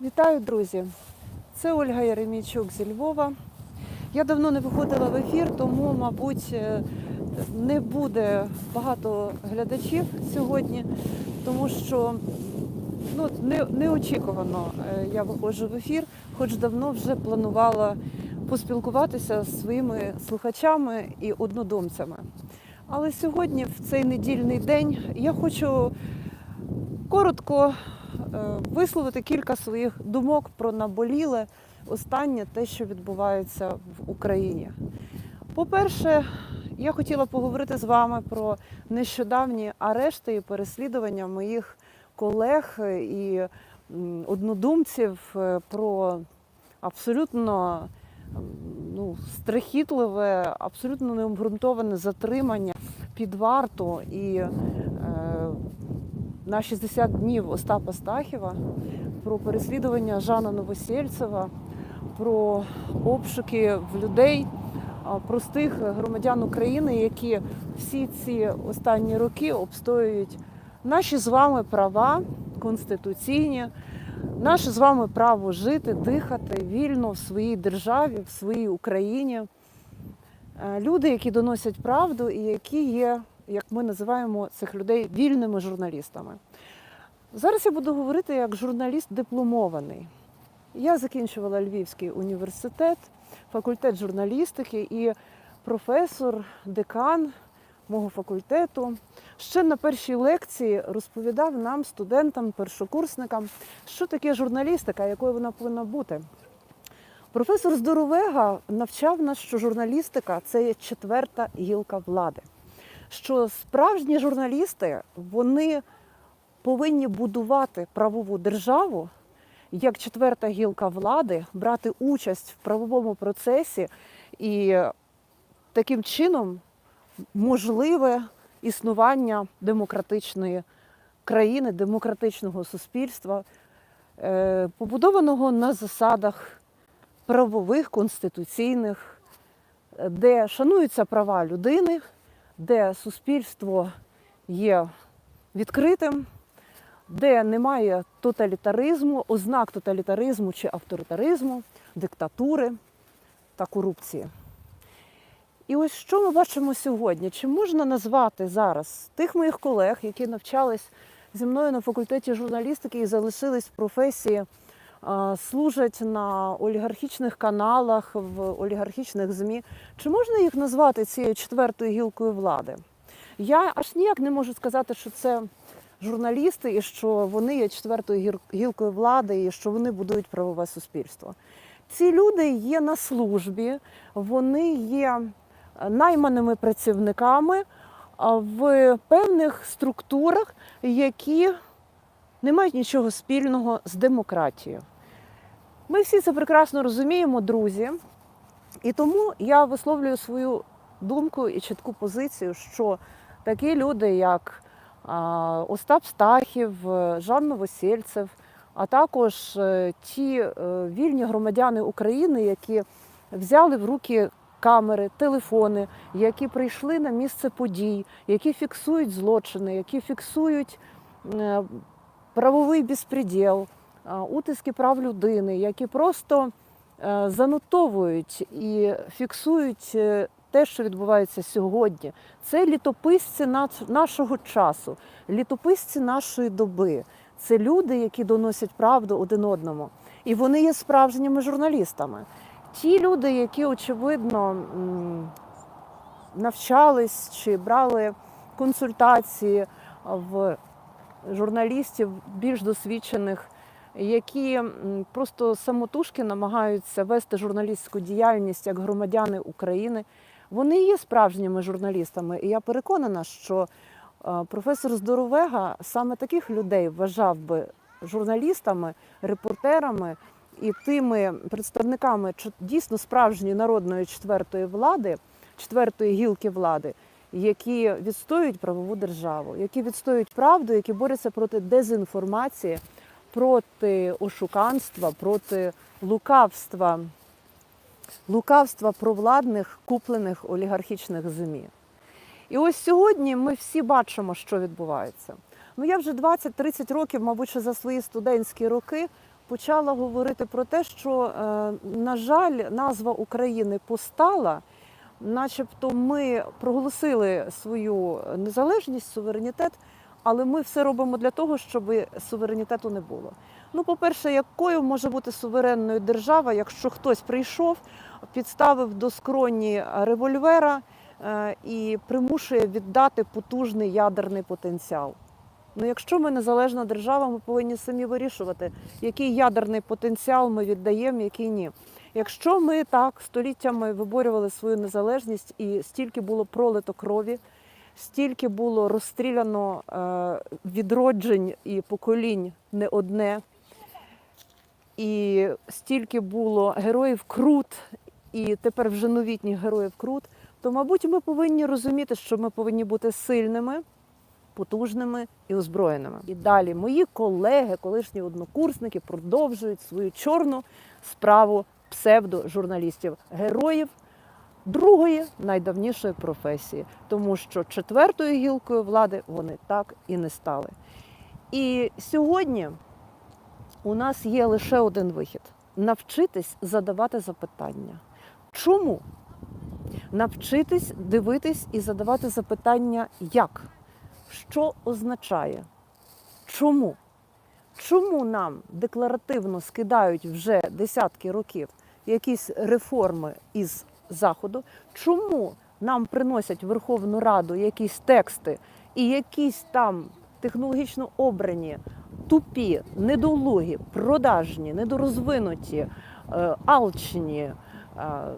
Вітаю, друзі! Це Ольга Яремійчук зі Львова. Я давно не виходила в ефір, тому, мабуть, е, не буде багато глядачів сьогодні, тому що ну, не, неочікувано е, я виходжу в ефір, хоч давно вже планувала поспілкуватися з своїми слухачами і однодумцями. Але сьогодні, в цей недільний день, я хочу коротко е, висловити кілька своїх думок про наболіле останнє те, що відбувається в Україні. По-перше, я хотіла поговорити з вами про нещодавні арешти і переслідування моїх колег і однодумців е, про абсолютно ну, страхітливе, абсолютно необґрунтоване затримання під варту і е, на 60 днів Остапа Стахіва, про переслідування Жана Новосельцева, про обшуки в людей, простих громадян України, які всі ці останні роки обстоюють наші з вами права конституційні, наше з вами право жити, дихати вільно в своїй державі, в своїй Україні. Е, Люди, які доносять правду і які є, як ми називаємо цих людей, вільними журналістами. Зараз я буду говорити як журналіст дипломований. Я закінчувала Львівський університет, факультет журналістики і професор, декан мого факультету ще на першій лекції розповідав нам, студентам, першокурсникам, що таке журналістика, якою вона повинна бути. Професор Здоровега навчав нас, що журналістика це є четверта гілка влади. Що справжні журналісти вони повинні будувати правову державу як четверта гілка влади, брати участь в правовому процесі і таким чином можливе існування демократичної країни, демократичного суспільства, е, побудованого на засадах правових, конституційних, де шануються права людини, де суспільство є відкритим, де немає тоталітаризму, ознак тоталітаризму чи авторитаризму, диктатури та корупції. І ось що ми бачимо сьогодні? Чи можна назвати зараз тих моїх колег, які навчались зі мною на факультеті журналістики і залишились в професії, служать на олігархічних каналах, в олігархічних ЗМІ? Чи можна їх назвати цією четвертою гілкою влади? Я аж ніяк не можу сказати, що це журналісти і що вони є четвертою гілкою влади, і що вони будують правове суспільство. Ці люди є на службі, вони є найманими працівниками в певних структурах, які не мають нічого спільного з демократією. Ми всі це прекрасно розуміємо, друзі, і тому я висловлюю свою думку і чітку позицію, що такі люди, як Остап Стахів, е, Жан Новосельцев, а також е, ті е, вільні громадяни України, які взяли в руки камери, телефони, які прийшли на місце подій, які фіксують злочини, які фіксують правовий безпреділ, утиски прав людини, які просто е, занотовують і фіксують е, те, що відбувається сьогодні. Це літописці нашого часу, літописці нашої доби. Це люди, які доносять правду один одному. І вони є справжніми журналістами. Ті люди, які, очевидно, навчались чи брали консультації в журналістів більш досвідчених, які просто самотужки намагаються вести журналістську діяльність як громадяни України. Вони є справжніми журналістами. І я переконана, що е, професор Здоровега саме таких людей вважав би журналістами, репортерами і тими представниками дійсно справжньої народної четвертої влади, четвертої гілки влади, які відстоюють правову державу, які відстоюють правду, які борються проти дезінформації, проти ошуканства, проти лукавства, лукавства провладних куплених олігархічних ЗМІ. І ось сьогодні ми всі бачимо, що відбувається. Ну я вже 20-30 років, мабуть, ще за свої студентські роки почала говорити про те, що, е, на жаль, назва України постала, начебто ми проголосили свою незалежність, суверенітет, але ми все робимо для того, щоб суверенітету не було. Ну, по-перше, якою може бути суверенною держава, якщо хтось прийшов, підставив до скроні револьвера е, і примушує віддати потужний ядерний потенціал? Ну, якщо ми незалежна держава, ми повинні самі вирішувати, який ядерний потенціал ми віддаємо, який ні. Якщо ми так століттями виборювали свою незалежність і стільки було пролито крові, стільки було розстріляно е, відроджень і поколінь не одне, і стільки було героїв крут, і тепер вже новітніх героїв крут, то, мабуть, ми повинні розуміти, що ми повинні бути сильними потужними і озброєними. І далі мої колеги, колишні однокурсники, продовжують свою чорну справу псевдожурналістів, героїв другої найдавнішої професії, тому що четвертою гілкою влади вони так і не стали. І сьогодні у нас є лише один вихід навчитись задавати запитання. Чому? Навчитись дивитись і задавати запитання як? Що означає? Чому? Чому нам декларативно скидають вже десятки років якісь реформи із Заходу? Чому нам приносять в Верховну Раду якісь тексти і якісь там технологічно обрані, тупі, недолугі, продажні, недорозвинуті, е, алчні, е,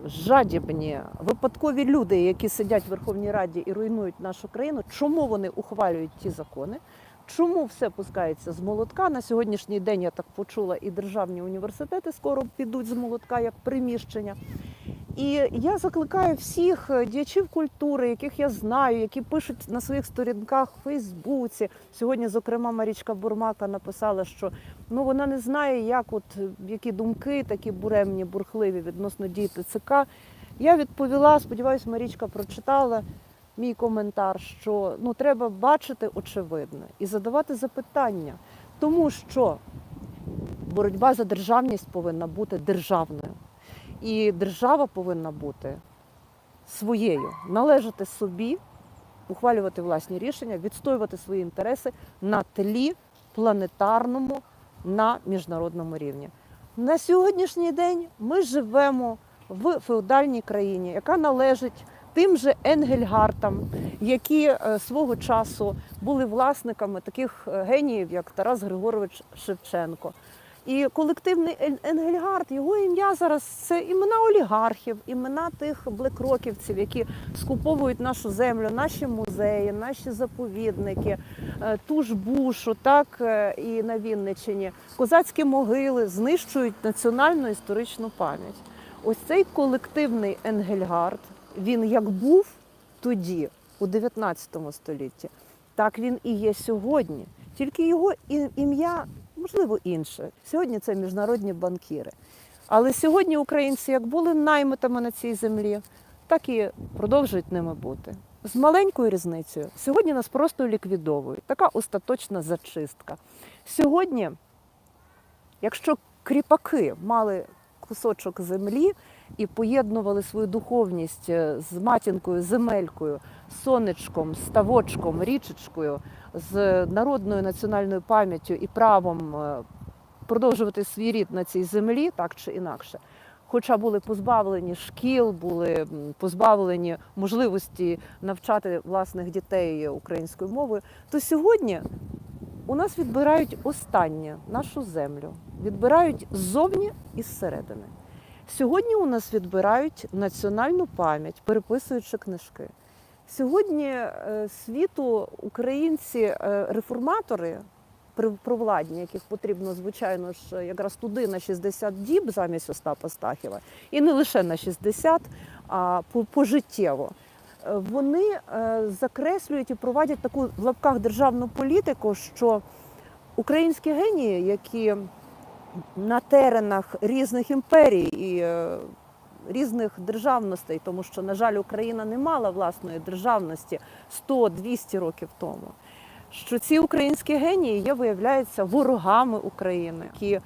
жадібні, випадкові люди, які сидять в Верховній Раді і руйнують нашу країну, чому вони ухвалюють ті закони? Чому все пускається з молотка? На сьогоднішній день я так почула, і державні університети скоро підуть з молотка як приміщення. І я закликаю всіх діячів культури, яких я знаю, які пишуть на своїх сторінках в Фейсбуці. Сьогодні, зокрема, Марічка Бурмака написала, що ну вона не знає, як от які думки такі буремні, бурхливі відносно дій ТЦК. Я відповіла, сподіваюся, Марічка прочитала мій коментар, що ну треба бачити очевидне і задавати запитання, тому що боротьба за державність повинна бути державною. І держава повинна бути своєю, належати собі, ухвалювати власні рішення, відстоювати свої інтереси на тлі планетарному на міжнародному рівні. На сьогоднішній день ми живемо в феодальній країні, яка належить тим же Енгельгартам, які е, свого часу були власниками таких е, геніїв, як Тарас Григорович Шевченко. І колективний Ен- Енгельгард, його ім'я зараз це імена олігархів, імена тих блекроківців, які скуповують нашу землю, наші музеї, наші заповідники, е, ту ж бушу, так і на Вінниччині, козацькі могили знищують національну історичну пам'ять. Ось цей колективний Енгельгард, він як був тоді, у 19 столітті, так він і є сьогодні. Тільки його ім'я можливо інше. Сьогодні це міжнародні банкіри. Але сьогодні українці як були наймитами на цій землі, так і продовжують ними бути. З маленькою різницею. Сьогодні нас просто ліквідовують. Така остаточна зачистка. Сьогодні, якщо кріпаки мали кусочок землі і поєднували свою духовність е, з матінкою, земелькою, сонечком, ставочком, річечкою, з народною національною пам'яттю і правом е, продовжувати свій рід на цій землі, так чи інакше. Хоча були позбавлені шкіл, були позбавлені можливості навчати власних дітей українською мовою, то сьогодні у нас відбирають останнє нашу землю, відбирають ззовні і зсередини. Сьогодні у нас відбирають національну пам'ять, переписуючи книжки. Сьогодні е, світу українці е, провладні, яких потрібно, звичайно ж, якраз туди на 60 діб замість Остапа Стахіва, і не лише на 60, а по- пожиттєво. Е, Вони закреслюють і проводять таку в лапках державну політику, що українські генії, які на теренах різних імперій і е, різних державностей, тому що, на жаль, Україна не мала власної державності 100-200 років тому. Що ці українські генії є, виявляються ворогами України, які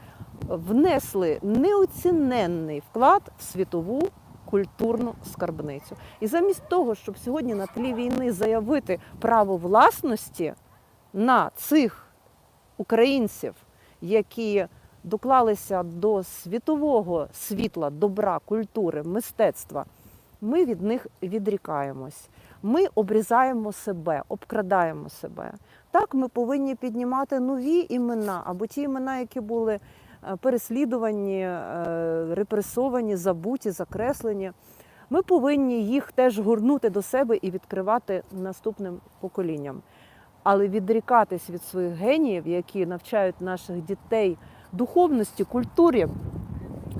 внесли неоціненний вклад в світову культурну скарбницю. І замість того, щоб сьогодні на тлі війни заявити право власності на цих українців, які доклалися до світового світла, добра, культури, мистецтва, ми від них відрікаємось. Ми обрізаємо себе, обкрадаємо себе. Так, ми повинні піднімати нові імена або ті імена, які були е, переслідувані, е, репресовані, забуті, закреслені. Ми повинні їх теж горнути до себе і відкривати наступним поколінням. Але відрікатись від своїх геніїв, які навчають наших дітей духовності, культурі,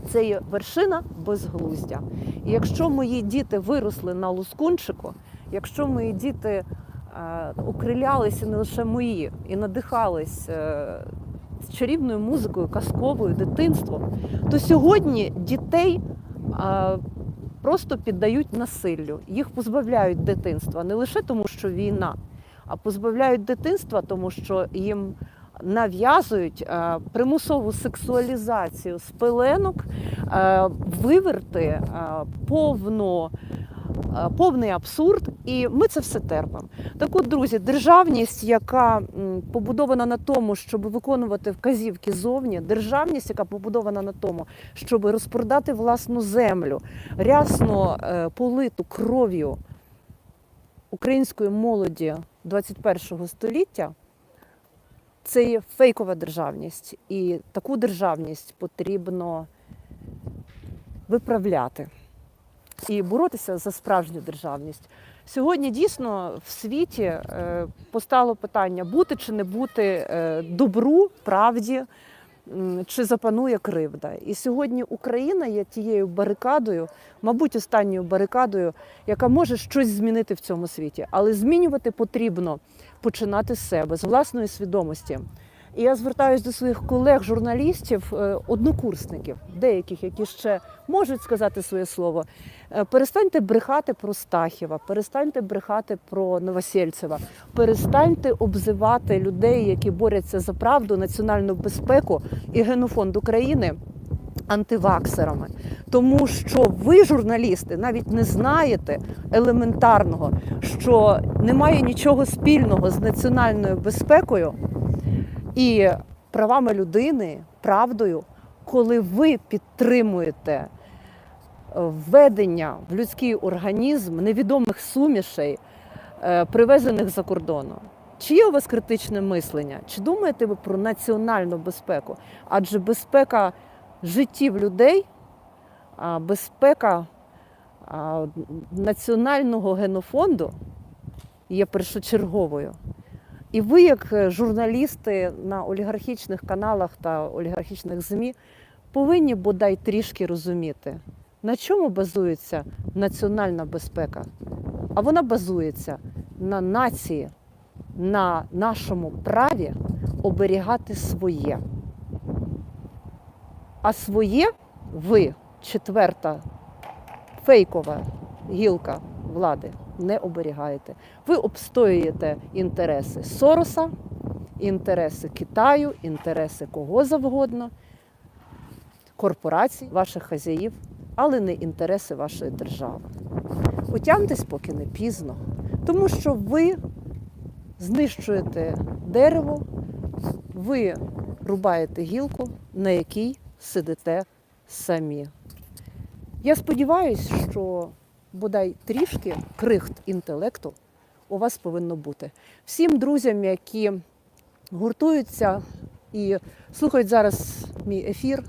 це є вершина безглуздя. І якщо мої діти виросли на лускунчику, якщо мої діти е, окрилялися не лише мої і надихались е, з чарівною музикою, казковою, дитинством, то сьогодні дітей е, просто піддають насиллю, їх позбавляють дитинства не лише тому, що війна, а позбавляють дитинства, тому що їм нав'язують е, примусову сексуалізацію з пеленок, е, виверти е, повно. е, Повний абсурд, і ми це все терпимо. Так от, друзі, державність, яка побудована на тому, щоб виконувати вказівки зовні, державність, яка побудована на тому, щоб розпродати власну землю, рясно политу кров'ю української молоді 21 століття, це є фейкова державність. І таку державність потрібно виправляти і боротися за справжню державність. Сьогодні дійсно в світі е, постало питання бути чи не бути е, добру, правді, чи запанує кривда. І сьогодні Україна є тією барикадою, мабуть, останньою барикадою, яка може щось змінити в цьому світі. Але змінювати потрібно починати з себе, з власної свідомості. І я звертаюся до своїх колег, журналістів, е, однокурсників, деяких, які ще можуть сказати своє слово. Е, Перестаньте брехати про Стахіва, перестаньте брехати про Новосельцева, перестаньте обзивати людей, які борються за правду, національну безпеку і генофонд України антиваксерами. Тому що ви, журналісти, навіть не знаєте елементарного, що немає нічого спільного з національною безпекою і правами людини, правдою, коли ви підтримуєте введення в людський організм невідомих сумішей, е, привезених за кордону. Чи є у вас критичне мислення? Чи думаєте ви про національну безпеку? Адже безпека життів людей, безпека національного генофонду є першочерговою. І ви, як е, журналісти на олігархічних каналах та олігархічних ЗМІ, повинні бодай трішки розуміти, на чому базується національна безпека. А вона базується на нації, на нашому праві оберігати своє. А своє ви, четверта фейкова гілка влади, не оберігаєте. Ви обстоюєте інтереси Сороса, інтереси Китаю, інтереси кого завгодно, корпорацій, ваших хазяїв, але не інтереси вашої держави. Утямтесь, поки не пізно, тому що ви знищуєте дерево, ви рубаєте гілку, на якій сидите самі. Я сподіваюся, що бодай трішки крихт інтелекту у вас повинно бути. Всім друзям, які гуртуються і слухають зараз мій ефір,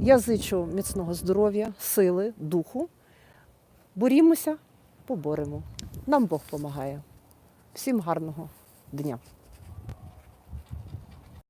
я зичу міцного здоров'я, сили, духу. Борімося, поборемо. Нам Бог допомагає. Всім гарного дня!